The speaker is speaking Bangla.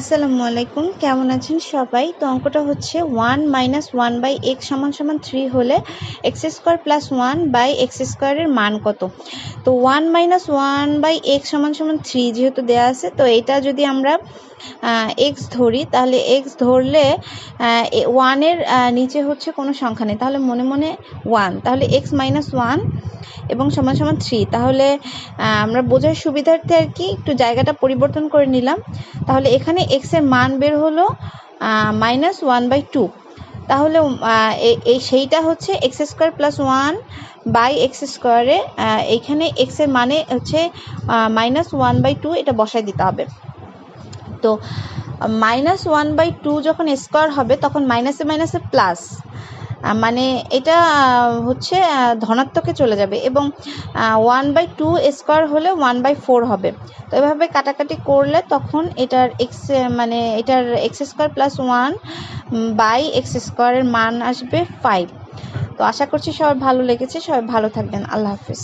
আসসালামু আলাইকুম, কেমন আছেন সবাই? তো অঙ্কটা হচ্ছে one minus one by x সমান সমান থ্রি হলে x square plus one by x স্কোয়ারের মান কত? তো one minus one by x সমান সমান থ্রি যেহেতু দেওয়া আছে, তো এটা যদি আমরা এক্স ধরি, তাহলে এক্স ধরলে ওয়ানের নিচে হচ্ছে কোনো সংখ্যা নেই। তাহলে মনে মনে ওয়ান তাহলে এক্স মাইনাস ওয়ান এবং সমান সমান থ্রি তাহলে আমরা বোঝার সুবিধার্থে আর কি একটু জায়গাটা পরিবর্তন করে নিলাম। তাহলে এখানে এক্সের মান বের হলো মাইনাস ওয়ান বাই টু তাহলে এই সেইটা হচ্ছে x square plus one by x স্কোয়ারে এইখানে এক্স এক্সের মানে হচ্ছে মাইনাস ওয়ান বাই টু এটা বসাই দিতে হবে। তো মাইনাস ওয়ান বাই টু যখন স্কোয়ার হবে, তখন মাইনাসে মাইনাসে প্লাস মানে এটা হচ্ছে ধনাত্মকে চলে যাবে এবং ওয়ান বাই টু স্কোয়ার হলে ওয়ান বাই ফোর হবে। তো এভাবে কাটাকাটি করলে তখন এটার এক্স মানে এটার x square plus one by x স্কোয়ারের মান আসবে ফাইভ তো আশা করছি সবাই ভালো লেগেছে। সবাই ভালো থাকবেন। আল্লাহ হাফিজ।